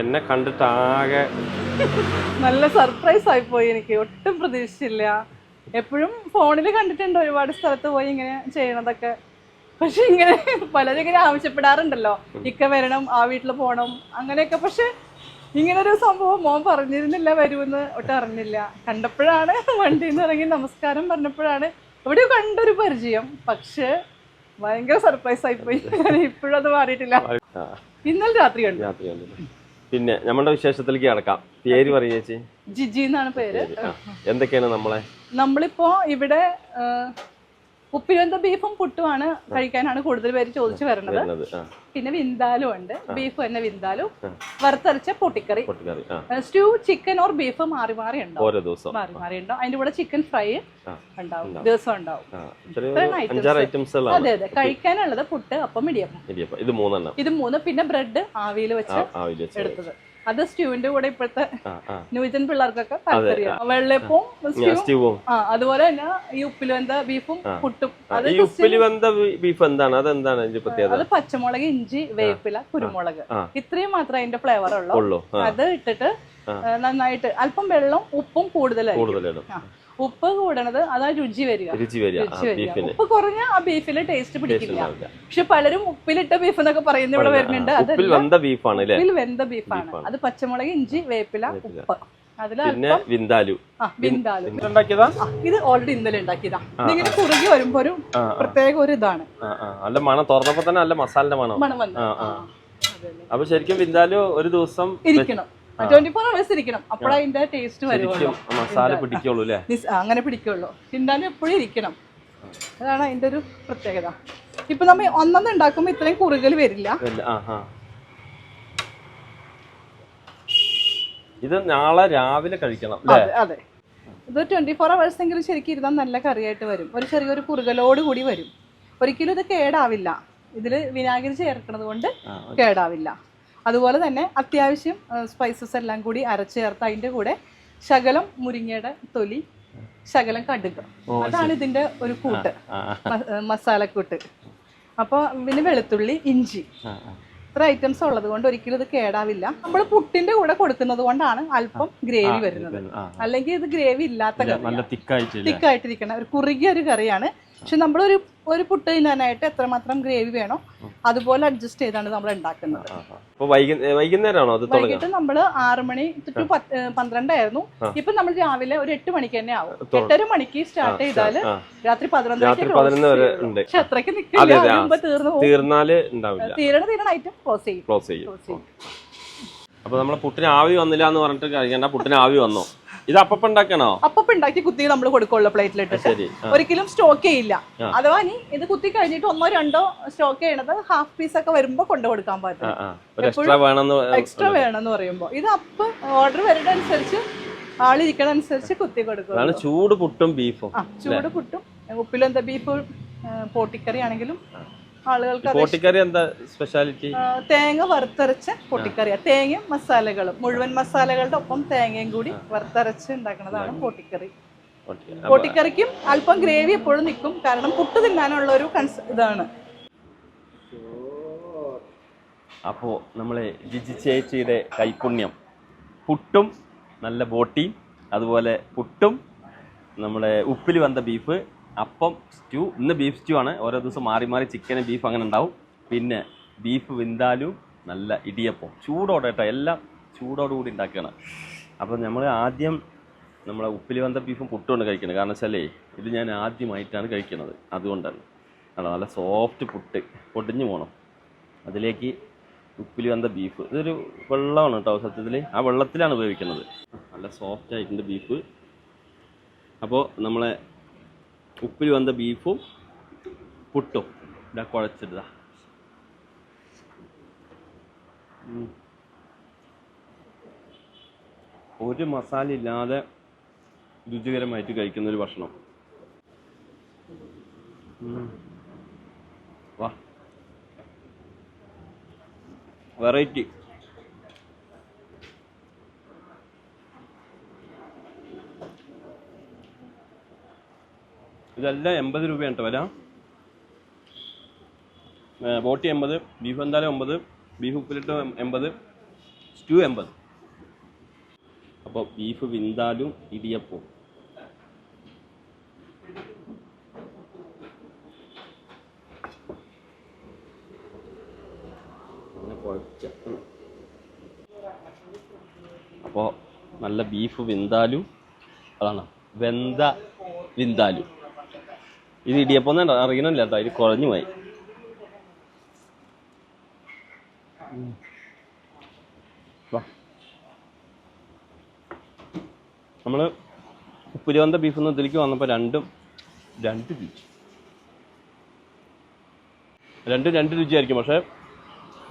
എന്നെ കണ്ടിട്ട് ആകെ നല്ല സർപ്രൈസ് ആയി പോയി എനിക്ക്. ഒട്ടും പ്രതീക്ഷിച്ചില്ല. എപ്പോഴും ഫോണിൽ കണ്ടിട്ടുണ്ട് ഒരുപാട് സ്ഥലത്ത് പോയി ഇങ്ങനെ ചെയ്യണതൊക്കെ. പക്ഷെ ഇങ്ങനെ പലരും ഇങ്ങനെ ആവശ്യപ്പെടാറുണ്ടല്ലോ. ഇക്ക വരണം ആ വീട്ടിൽ പോകണം അങ്ങനെയൊക്കെ. പക്ഷെ ഇങ്ങനൊരു സംഭവം മോൻ പറഞ്ഞിരുന്നില്ല വരുമെന്ന് ഒട്ടും അറിഞ്ഞില്ല. കണ്ടപ്പോഴാണ് വണ്ടി നിന്ന് ഇറങ്ങി നമസ്കാരം പറഞ്ഞപ്പോഴാണ് എവിടെയോ കണ്ടൊരു പരിചയം. പക്ഷെ ഭയങ്കര സർപ്രൈസ് ആയി പോയി. ഇപ്പോഴും അത് മാറിയിട്ടില്ല. ഇന്നലെ രാത്രി കണ്ടു പിന്നെ നമ്മുടെ വിശേഷത്തിലേക്ക് കടക്കാം. പേര് പറയ ചേച്ചി. ജിജി എന്നാണ് പേര്. എന്തൊക്കെയാണ് നമ്മളെ? നമ്മളിപ്പോ ഇവിടെ ഉപ്പിരുവന്ത ബീഫും പുട്ടുമാണ് കഴിക്കാനാണ് കൂടുതൽ പേര് ചോദിച്ചു വരുന്നത്. പിന്നെ വിന്താലും ഉണ്ട്. ബീഫ് തന്നെ വിന്താലും. വറുത്തരച്ച പൊട്ടിക്കറി. സ്റ്റൂ ചിക്കൻ ഓർ ബീഫ് മാറി മാറി ഉണ്ടാവും ഓരോ ദിവസം മാറി മാറി ഉണ്ടാവും അതിന്റെ കൂടെ ചിക്കൻ ഫ്രൈ ഉണ്ടാവും ദിവസം ഉണ്ടാവും. അതെ അതെ. കഴിക്കാനുള്ളത് പുട്ട് അപ്പം ഇടിയപ്പം. ഇത് മൂന്നെണ്ണം. ഇത് മൂന്ന്. പിന്നെ ബ്രെഡ് ആവിയിൽ വെച്ച് എടുത്തത്. അത് സ്റ്റൂവിന്റെ കൂടെ ഇപ്പോഴത്തെ ന്യൂജൻ പിള്ളേർക്കൊക്കെ താല്പര്യം. വെള്ളപ്പവും സ്റ്റൂ സ്റ്റീവും അതുപോലെ തന്നെ ഈ ഉപ്പിൽ വെന്ത ബീഫും പുട്ടും. അത് ഉപ്പിൽ വെന്ത ബീഫ് എന്താണ്? അത് എന്താണ് അത് പച്ചമുളക് ഇഞ്ചി വേപ്പില കുരുമുളക്. ഇത്രയും മാത്രമേ അതിന്റെ ഫ്ലേവർ ഉള്ളൂ അത് ഇട്ടിട്ട് നന്നായിട്ട് അല്പം വെള്ളം ഉപ്പും കൂടുതലായി. ഉപ്പ് കൂടണത് അതാ രുചി വരിക. രുചി വരിക. ഉപ്പ് കുറഞ്ഞ ആ ബീഫിലെ ടേസ്റ്റ് പിടിക്കില്ല. പക്ഷെ പലരും ഉപ്പിലിട്ട ബീഫ് എന്നൊക്കെ പറയുന്ന ഇവിടെ വരുന്നുണ്ട്. അത് ഉപ്പിൽ വെന്ത ബീഫാണ് അത് പച്ചമുളക് ഇഞ്ചി വേപ്പില ഉപ്പ്. ഇത് ഓൾറെഡി ഇന്നലെ ഉണ്ടാക്കിയതാ. ഇതിങ്ങനെ കുറുകി വരുമ്പോ ഒരു പ്രത്യേക ഒരു ഇതാണ്. നല്ല മണം. തുറന്നപ്പോ തന്നെ നല്ല മസാലന്റെ മണം മണം അപ്പൊ ശരിക്കും വിന്താലു ഒരു ദിവസം ഇരിക്കണം. ട്വന്റി ഫോർ അവേഴ്സ് ഇരിക്കണം. അപ്പോഴാ അതിന്റെ ടേസ്റ്റ് വരുള്ളൂ മസാല പിടിക്കുള്ളൂ അല്ലേ? അങ്ങനെ പിടിക്കുള്ളൂ. തിന്നാലും എപ്പോഴും ഇരിക്കണം. അതാണ് അതിന്റെ ഒരു പ്രത്യേകത. ഇപ്പൊ നമ്മ ഒന്നൊന്നും ഉണ്ടാക്കുമ്പോ ഇത്രയും കുറുകൽ വരില്ല. ഇത് നാളെ രാവിലെ കഴിക്കണം അതെ ഇത് ട്വന്റി ഫോർ അവേഴ്സ് എങ്കിലും ശരിക്കും ഇരുന്നാൽ നല്ല കറിയായിട്ട് വരും. ഒരു ചെറിയൊരു കുറുകലോട് കൂടി വരും. ഒരിക്കലും ഇത് കേടാവില്ല. ഇതിൽ വിനാഗിരി ചേർക്കുന്നത് കൊണ്ട് കേടാവില്ല. അതുപോലെ തന്നെ അത്യാവശ്യം സ്പൈസസ് എല്ലാം കൂടി അരച്ചേർത്ത് അതിന്റെ കൂടെ ശകലം മുരിങ്ങയുടെ തൊലി ശകലം കടുക്. അതാണ് ഇതിന്റെ ഒരു കൂട്ട്. മസാലക്കൂട്ട്. അപ്പോൾ പിന്നെ വെളുത്തുള്ളി ഇഞ്ചി. ഇത്ര ഐറ്റംസ് ഉള്ളത് കൊണ്ട് ഒരിക്കലും ഇത് കേടാവില്ല. നമ്മൾ പുട്ടിന്റെ കൂടെ കൊടുക്കുന്നത് കൊണ്ടാണ് അല്പം ഗ്രേവി വരുന്നത്. അല്ലെങ്കിൽ ഇത് ഗ്രേവി ഇല്ലാത്ത കറി തിക്കായിട്ടിരിക്കണം ഒരു കുറുകിയ ഒരു കറിയാണ് പക്ഷെ നമ്മൾ ഒരു ഒരു പുട്ട് തിന്നാനായിട്ട് എത്രമാത്രം ഗ്രേവി വേണോ അതുപോലെ അഡ്ജസ്റ്റ് ചെയ്താണ് നമ്മൾ ഉണ്ടാക്കുന്നത്. വൈകുന്നേരമാണോ വൈകിട്ട് നമ്മൾ ആറ് മണി ടു പന്ത്രണ്ടായിരുന്നു. ഇപ്പൊ നമ്മൾ രാവിലെ ഒരു എട്ട് മണിക്ക് തന്നെ ആവും. എട്ടര മണിക്ക് സ്റ്റാർട്ട് ചെയ്താൽ രാത്രി പതിനൊന്ന് വരെ പക്ഷെ അത്രയ്ക്ക് നിൽക്കില്ല തീർന്നാൽ തീരണ തീരണ ഐറ്റം ക്ലോസ് ചെയ്യും. ക്ലോസ് ചെയ്യും. ക്ലോസ് ചെയ്യും. അപ്പൊ നമ്മളെ പുട്ടിന് ആവി വന്നില്ല എന്ന് പറഞ്ഞിട്ട് കഴിക്കണ്ട പുട്ടിന് ആവി വന്നോ? ഇത് അപ്പം ഉണ്ടാക്കണോ? അപ്പൊ ഉണ്ടാക്കി കുത്തി നമ്മൾ കൊടുക്കുള്ളൂ പ്ലേറ്റിലിട്ടിട്ട്. ആ, ഒരിക്കലും സ്റ്റോക്ക് ചെയ്യില്ല. അഥവാ ഇനി ഇത് കുത്തി കഴിഞ്ഞിട്ട് ഒന്നോ രണ്ടോ സ്റ്റോക്ക് ചെയ്യണത് ഹാഫ് പീസ് ഒക്കെ വരുമ്പോ കൊണ്ടു കൊടുക്കാൻ പറ്റും. എക്സ്ട്രാ വേണമെന്ന് പറയുമ്പോ. ഇത് അപ്പ് ഓർഡർ വരുന്ന അനുസരിച്ച് ആളിരിക്കണ അനുസരിച്ച് കുത്തി കൊടുക്കും ചൂട് പുട്ടും ബീഫും ചൂട് പുട്ടും ഉപ്പിലെന്താ ബീഫ് പോട്ടിക്കറി ആണെങ്കിലും ആളുകൾക്ക് പൊട്ടിക്കറി എന്താ സ്പെഷ്യാലിറ്റി തേങ്ങ വറുത്തരച്ച പൊട്ടിക്കറിയാ. തേങ്ങയും മസാലകളും. മുഴുവൻ മസാലകളുടെ ഒപ്പം തേങ്ങയും കൂടി വറുത്തരച്ച് ഉണ്ടാക്കുന്നതാണ് പൊട്ടിക്കറി. പൊട്ടിക്കറിക്കും അല്പം ഗ്രേവി എപ്പോഴും നിൽക്കും. കാരണം പുട്ട് തിന്നാനുള്ള ഒരു കൺസ് ഇതാണ്. അപ്പോ നമ്മളെ ജിജി ചേച്ചിയുടെ കൈപുണ്യം പുട്ടും നല്ല ബോട്ടിയും അതുപോലെ പുട്ടും നമ്മളെ ഉപ്പിൽ വന്ന ബീഫ് അപ്പം സ്റ്റൂ ഇന്ന് ബീഫ് സ്റ്റൂ ആണ്. ഓരോ ദിവസം മാറി മാറി ചിക്കൻ ബീഫ് അങ്ങനെ ഉണ്ടാവും. പിന്നെ ബീഫ് വിന്താലും നല്ല ഇടിയപ്പം. ചൂടോടെ കേട്ടോ എല്ലാം ചൂടോടുകൂടി ഉണ്ടാക്കുകയാണ്. അപ്പോൾ നമ്മൾ ആദ്യം നമ്മളെ ഉപ്പിൽ വന്ന ബീഫും പുട്ടുകൊണ്ട് കഴിക്കുന്നത്. കാരണം വെച്ചാലേ ഇത് ഞാൻ ആദ്യമായിട്ടാണ് കഴിക്കുന്നത്. അതുകൊണ്ടാണ്. അല്ല നല്ല സോഫ്റ്റ് പുട്ട് പൊടിഞ്ഞു പോകണം അതിലേക്ക് ഉപ്പിൽ വന്ന ബീഫ് ഇതൊരു വെള്ളമാണ് കേട്ടോ സത്യത്തിൽ ആ വെള്ളത്തിലാണ് ഉപയോഗിക്കുന്നത്. നല്ല സോഫ്റ്റ് ആയിട്ടുണ്ട് ബീഫ് അപ്പോൾ നമ്മളെ ഉപ്പിൽ വന്ന ബീഫും പുട്ടും. ഇതാ കുഴച്ചിടുക ഒരു മസാല ഇല്ലാതെ രുചികരമായിട്ട് കഴിക്കുന്ന ഒരു ഭക്ഷണം. വാ. വെറൈറ്റി ഇതെല്ലാം എൺപത് രൂപയാണ് വില. ബോട്ടി എൺപത് ബീഫ് എന്തായാലും ഒമ്പത് ബീഫ് ഉപ്പിലിട്ട് എൺപത് സ്റ്റൂ എൺപത്. അപ്പോൾ ബീഫ് വിന്താലും ഇടിയപ്പവും. കുഴച്ച അപ്പോൾ നല്ല ബീഫ് വിന്താലും അതാണ് വെന്ത വിന്താലും. ഇത് ഇടിയപ്പം തന്നെ അറിയണമില്ല കേട്ടോ. അതിൽ കുറഞ്ഞു പോയി. നമ്മൾ ഉപ്പുരുവന്ത ബീഫ് നിന്ന് ഇതിലേക്ക് വന്നപ്പോൾ രണ്ടും രണ്ട് രുചി. രണ്ടും രണ്ട് രുചിയായിരിക്കും. പക്ഷേ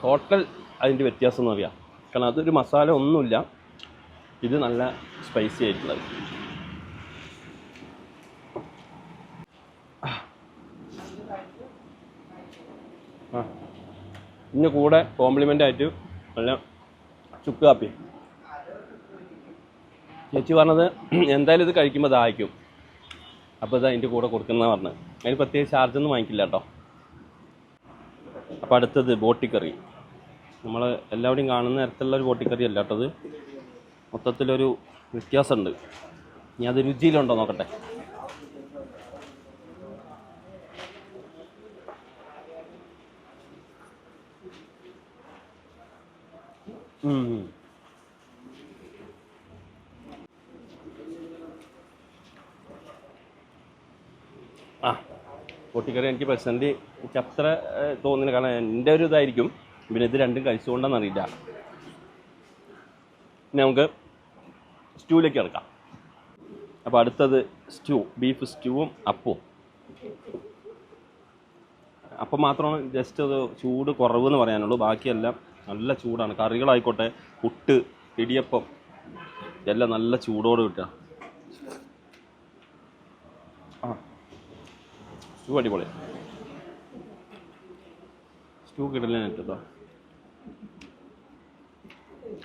ടോട്ടൽ അതിന്റെ വ്യത്യാസം എന്ന് അറിയാം കാരണം അതൊരു മസാല ഒന്നുമില്ല. ഇത് നല്ല സ്പൈസി ആയിട്ടുള്ളത്. ഇതിന്റെ കൂടെ കോംപ്ലിമെന്റ് ആയിട്ട് നല്ല ചുക്ക് കാപ്പി. ചേച്ചി പറഞ്ഞത് എന്തായാലും ഇത് കഴിക്കുമ്പോൾ ദാഹിക്കും. അപ്പോൾ ഇത് അതിന്റെ കൂടെ കൊടുക്കുന്ന പറഞ്ഞത്. അതിന് പ്രത്യേക ചാർജ് ഒന്നും വാങ്ങിക്കില്ല കേട്ടോ. അപ്പോൾ അടുത്തത് ബോട്ടിക്കറി. നമ്മൾ എല്ലാവരുടെയും കാണുന്ന തരത്തിലുള്ള ഒരു ബോട്ടിക്കറി അല്ല കേട്ടോ അത് മൊത്തത്തിലൊരു വ്യത്യാസമുണ്ട്. ഇനി അത് രുചിയിലുണ്ടോ നോക്കട്ടെ. ആ പൊട്ടിക്കറി എനിക്ക് പേഴ്സണലി എനിക്ക് അത്ര തോന്നുന്നില്ല. കാരണം എന്റെ ഒരു ഇതായിരിക്കും. പിന്നെ ഇത് രണ്ടും കഴിച്ചുകൊണ്ടെന്ന് അറിയില്ല ഇനി നമുക്ക് സ്റ്റൂവിലേക്ക് ഇറക്കാം അപ്പോൾ അടുത്തത് സ്റ്റൂ. ബീഫ് സ്റ്റൂവും അപ്പവും. അപ്പം മാത്രമാണ് ജസ്റ്റ് അത് ചൂട് കുറവെന്ന് പറയാനുള്ളൂ. ബാക്കിയെല്ലാം നല്ല ചൂടാണ്. കറികളായിക്കോട്ടെ പുട്ട് ഇടിയപ്പം എല്ലാം നല്ല ചൂടോട് കിട്ടുക. ആ. സ്റ്റൂ അടിപൊളി. സ്റ്റൂ കിടലേ കേട്ടോ.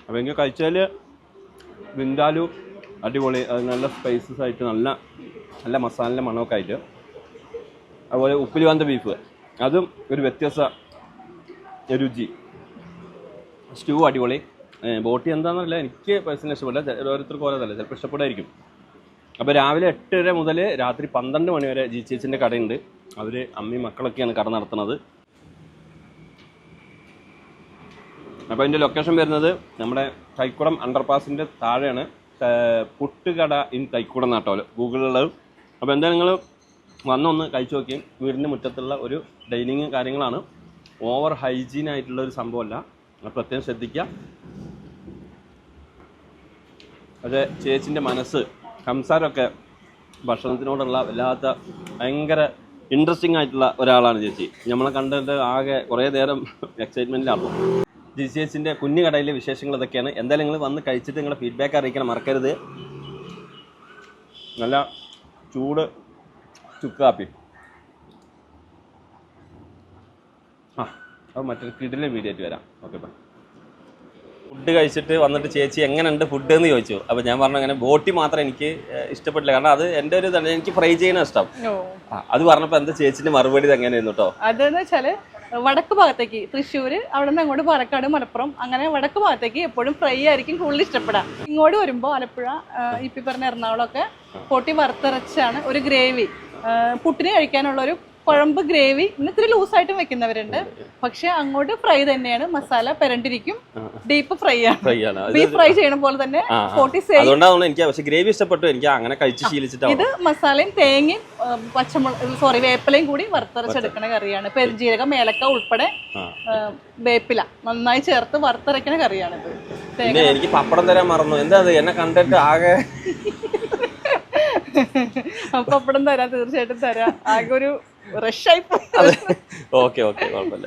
അപ്പോൾ എങ്കിൽ കഴിച്ചാൽ വിന്താലു അടിപൊളി അത് നല്ല സ്പൈസസ് ആയിട്ട് നല്ല നല്ല മസാലന്റെ മണമൊക്കെ ആയിട്ട്. അതുപോലെ ഉപ്പിലി വന്ന ബീഫ് അതും ഒരു വ്യത്യസ്ത രുചി. സ്റ്റൂ അടിപൊളി. ബോട്ടി എന്താണെന്നറിയില്ല എനിക്ക് പേഴ്സണലി ഇഷ്ടപ്പെടില്ല. ഓരോരുത്തർക്കും ഓരോന്നല്ല ചിലപ്പോൾ ഇഷ്ടപ്പെടായിരിക്കും. അപ്പോൾ രാവിലെ എട്ടര മുതൽ രാത്രി പന്ത്രണ്ട് മണി വരെ ജി ചേച്ചിന്റെ കടയുണ്ട്. അവർ അമ്മയും മക്കളൊക്കെയാണ് കട നടത്തുന്നത്. അപ്പോൾ അതിന്റെ ലൊക്കേഷൻ വരുന്നത് നമ്മുടെ തൈക്കുടം അണ്ടർപാസിന്റെ താഴെയാണ്. പുട്ടുകട ഇൻ തൈക്കുടം നാട്ടോ ഗൂഗിളിലുള്ളത്. അപ്പോൾ എന്തായാലും നിങ്ങൾ വന്നൊന്ന് കഴിച്ചു നോക്കിയും. വീടിന്റെ മുറ്റത്തുള്ള ഒരു ഡൈനിങ് കാര്യങ്ങളാണ്. ഓവർ ഹൈജീൻ ആയിട്ടുള്ള ഒരു സംഭവമല്ല. പ്രത്യേകം ശ്രദ്ധിക്കുക. പക്ഷേ ചേച്ചിന്റെ മനസ്സ് സംസാരമൊക്കെ ഭക്ഷണത്തിനോടുള്ള വല്ലാത്ത ഭയങ്കര ഇൻട്രസ്റ്റിംഗ് ആയിട്ടുള്ള ഒരാളാണ് ചേച്ചി. നമ്മളെ കണ്ടിട്ട് ആകെ കുറേ നേരം എക്സൈറ്റ്മെന്റിലാണ് ജിജി ചേച്ചിന്റെ കുഞ്ഞു കടയിലെ വിശേഷങ്ങൾ ഇതൊക്കെയാണ്. എന്തായാലും നിങ്ങൾ വന്ന് കഴിച്ചിട്ട് നിങ്ങളുടെ ഫീഡ്ബാക്ക് അറിയിക്കണം മറക്കരുത്. നല്ല ചൂട് ചുക്ക് ആ അത് മറ്റൊരു കിടിലെ വീഡിയോ ആയിട്ട് വരാം. ഓക്കെ ബൈ ഫുഡ് കഴിച്ചിട്ട് വന്നിട്ട് ചേച്ചി എങ്ങനെയുണ്ട് ഫുഡ് എന്ന് ചോദിച്ചു. അപ്പോൾ ഞാൻ പറഞ്ഞു അങ്ങനെ ബോട്ടി മാത്രം എനിക്ക് ഇഷ്ടപ്പെട്ടില്ല. കാരണം അത് എന്റെ ഒരു ഇതാണ്. എനിക്ക് ഫ്രൈ ചെയ്യണ ഇഷ്ടം. അത് പറഞ്ഞപ്പോൾ എന്താ ചേച്ചിന്റെ മറുപടി എങ്ങനെയായിരുന്നു കേട്ടോ അതെന്ന് വെച്ചാൽ വടക്ക് ഭാഗത്തേക്ക് തൃശ്ശൂർ അവിടെ നിന്ന് അങ്ങോട്ട് പാലക്കാട് മലപ്പുറം അങ്ങനെ വടക്ക് ഭാഗത്തേക്ക് എപ്പോഴും ഫ്രൈ ആയിരിക്കും കൂടുതൽ ഇഷ്ടപ്പെടാം. ഇങ്ങോട്ട് വരുമ്പോൾ ആലപ്പുഴ ഇപ്പി പറഞ്ഞ എറണാകുളമൊക്കെ പൊട്ടി വറുത്തരച്ചാണ് ഒരു ഗ്രേവി പുട്ടിന് കഴിക്കാനുള്ള ഒരു കുഴമ്പ് ഗ്രേവി ഇന്നിത്തിരി ലൂസായിട്ടും വെക്കുന്നവരുണ്ട്. പക്ഷെ അങ്ങോട്ട് ഫ്രൈ തന്നെയാണ്. മസാല പെരണ്ടിരിക്കും. ഡീപ്പ് ഫ്രൈ ആണ്. ബീഫ് ഫ്രൈ ചെയ്യണ പോലെ തന്നെ. അതുകൊണ്ടാണ് എനിക്ക് പക്ഷേ ഗ്രേവി ഇഷ്ടപ്പെട്ടു. എനിക്ക് അങ്ങനെ കഴിച്ച് ശീലിച്ചിട്ടാണ്. ഇത് മസാലയും തേങ്ങയും പച്ചമുളക് സോറി വേപ്പിലയും കൂടി വറുത്തരച്ചെടുക്കണ കറിയാണ്. പെരുംജീരകം മേലക്ക ഉൾപ്പെടെ വേപ്പില നന്നായി ചേർത്ത് വറുത്തരയ്ക്കണ കറിയാണ് ഇത് എനിക്ക് പപ്പടം തരാൻ മറന്നു. എന്താ എന്നെ കണ്ടിട്ട് ആകെ പപ്പടം തരാം തീർച്ചയായിട്ടും തരാം. ആകെ ഒരു റഷായി ഓക്കെ ഓക്കെ കുഴപ്പമില്ല.